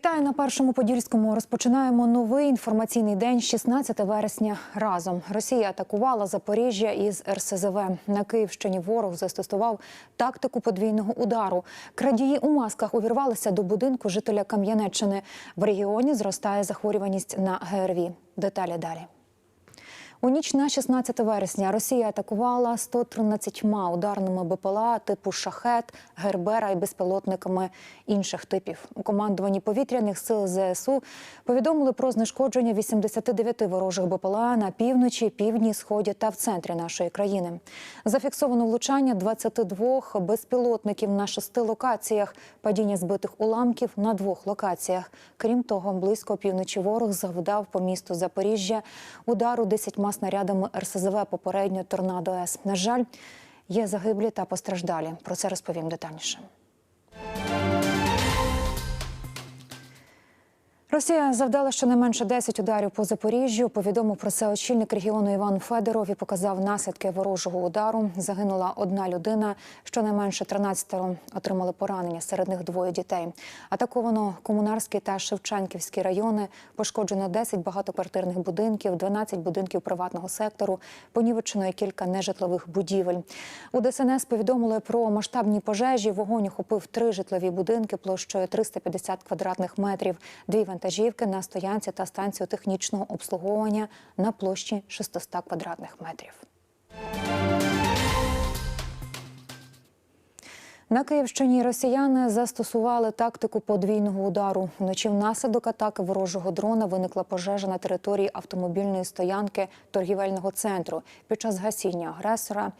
Вітаю на першому подільському. Розпочинаємо новий інформаційний день. 16 вересня. Разом Росія атакувала Запоріжжя із РСЗВ. На Київщині ворог застосував тактику подвійного удару. Крадії у масках увірвалися до будинку жителя Кам'янеччини. В регіоні зростає захворюваність на ГРВІ. Деталі далі. У ніч на 16 вересня Росія атакувала 113 ударними БПЛА типу шахет, гербера і безпілотниками інших типів. У командуванні повітряних сил ЗСУ повідомили про знешкодження 89 ворожих БПЛА на півночі, півдні, сході та в центрі нашої країни. Зафіксовано влучання 22 безпілотників на шести локаціях, падіння збитих уламків на двох локаціях. Крім того, близько півночі ворог завдав по місту Запоріжжя удару 10 снарядами РСЗВ попередньо торнадо С. На жаль, є загиблі та постраждалі. Про це розповім детальніше. Росія завдала щонайменше 10 ударів по Запоріжжю. Повідомив про це очільник регіону Іван Федоров і показав наслідки ворожого удару. Загинула одна людина. Щонайменше 13 отримали поранення. Серед них двоє дітей. Атаковано Комунарський та Шевченківські райони. Пошкоджено 10 багатоквартирних будинків, 12 будинків приватного сектору. Понівечено і кілька нежитлових будівель. У ДСНС повідомили про масштабні пожежі. Вогонь охопив три житлові будинки площею 350 квадратних метрів. Дві вантажівки на стоянці та станцію технічного обслуговування на площі 600 квадратних метрів. На Київщині росіяни застосували тактику подвійного удару. Вночі внаслідок атаки ворожого дрона виникла пожежа на території автомобільної стоянки торгівельного центру. Під час гасіння агресора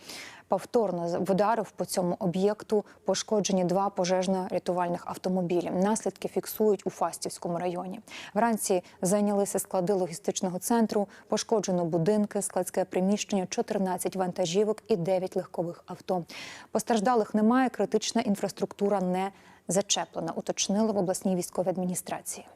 повторно вдарив по цьому об'єкту пошкоджені два пожежно-рятувальних автомобілі. Наслідки фіксують у Фастівському районі. Вранці зайнялися склади логістичного центру, пошкоджено будинки, складське приміщення, 14 вантажівок і 9 легкових авто. Постраждалих немає. Критична інфраструктура не зачеплена. Уточнили в обласній військовій адміністрації.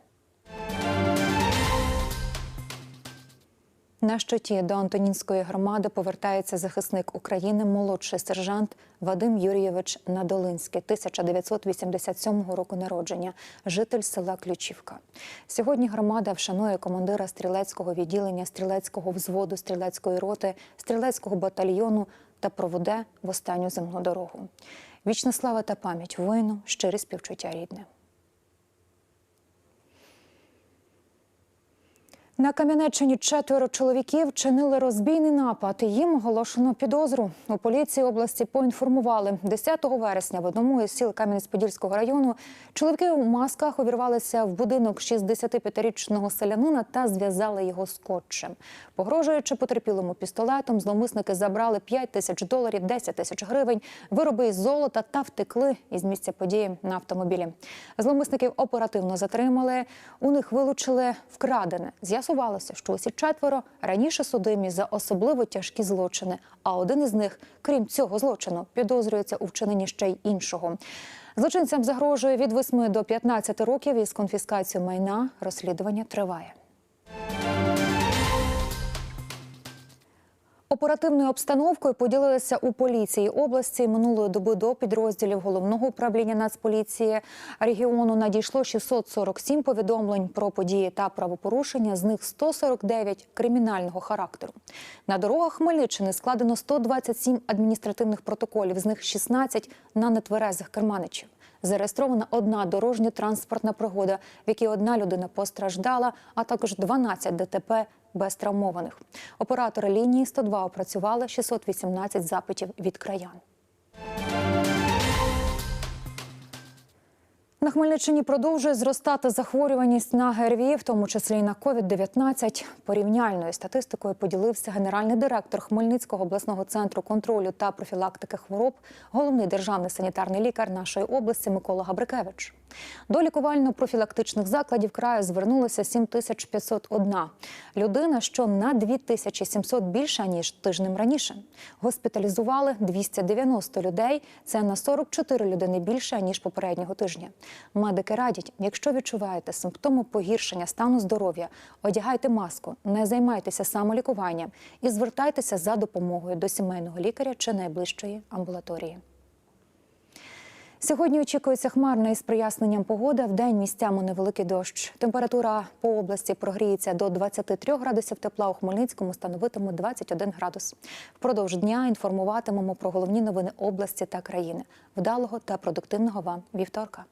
На щиті до Антонінської громади повертається захисник України, молодший сержант Вадим Юрійович Надолинський, 1987 року народження, житель села Ключівка. Сьогодні громада вшанує командира стрілецького відділення, стрілецького взводу, стрілецької роти, стрілецького батальйону та проведе в останню земну дорогу. Вічна слава та пам'ять воїну, щирі співчуття рідне. На Кам'янеччині четверо чоловіків чинили розбійний напад. Їм оголошено підозру. У поліції області поінформували 10 вересня в одному із сіл Кам'янець-Подільського району чоловіки у масках увірвалися в будинок 65-річного селянина та зв'язали його скотчем. Погрожуючи потерпілому пістолетом, зловмисники забрали 5 тисяч доларів, 10 тисяч гривень, вироби із золота та втекли із місця події на автомобілі. Зловмисників оперативно затримали. У них вилучили вкрадене. З'ясувалося, що усі четверо раніше судимі за особливо тяжкі злочини. А один із них, крім цього злочину, підозрюється у вчиненні ще й іншого. Злочинцям загрожує від 8 до 15 років із конфіскацією майна. Розслідування триває. Оперативною обстановкою поділилися у поліції області минулої доби до підрозділів головного управління Нацполіції регіону надійшло 647 повідомлень про події та правопорушення. З них 149 кримінального характеру. На дорогах Хмельниччини складено 127 адміністративних протоколів, з них 16 на нетверезих керманичів. Зареєстрована одна дорожня транспортна пригода, в якій одна людина постраждала, а також 12 ДТП без травмованих. Оператори лінії 102 опрацювали 618 запитів від краян. На Хмельниччині продовжує зростати захворюваність на ГРВІ, в тому числі і на COVID-19. Порівняльною статистикою поділився генеральний директор Хмельницького обласного центру контролю та профілактики хвороб, головний державний санітарний лікар нашої області Микола Габрикевич. До лікувально-профілактичних закладів краю звернулося 7501 людина, що на 2700 більше ніж тижнем раніше. Госпіталізували 290 людей. Це на 44 людини більше ніж попереднього тижня. Медики радять, якщо відчуваєте симптоми погіршення стану здоров'я, одягайте маску, не займайтеся самолікуванням і звертайтеся за допомогою до сімейного лікаря чи найближчої амбулаторії. Сьогодні очікується хмарна із проясненням погоди. В день місцями невеликий дощ. Температура по області прогріється до 23 градусів тепла. У Хмельницькому становитиме 21 градус. Впродовж дня інформуватимемо про головні новини області та країни. Вдалого та продуктивного вам вівторка.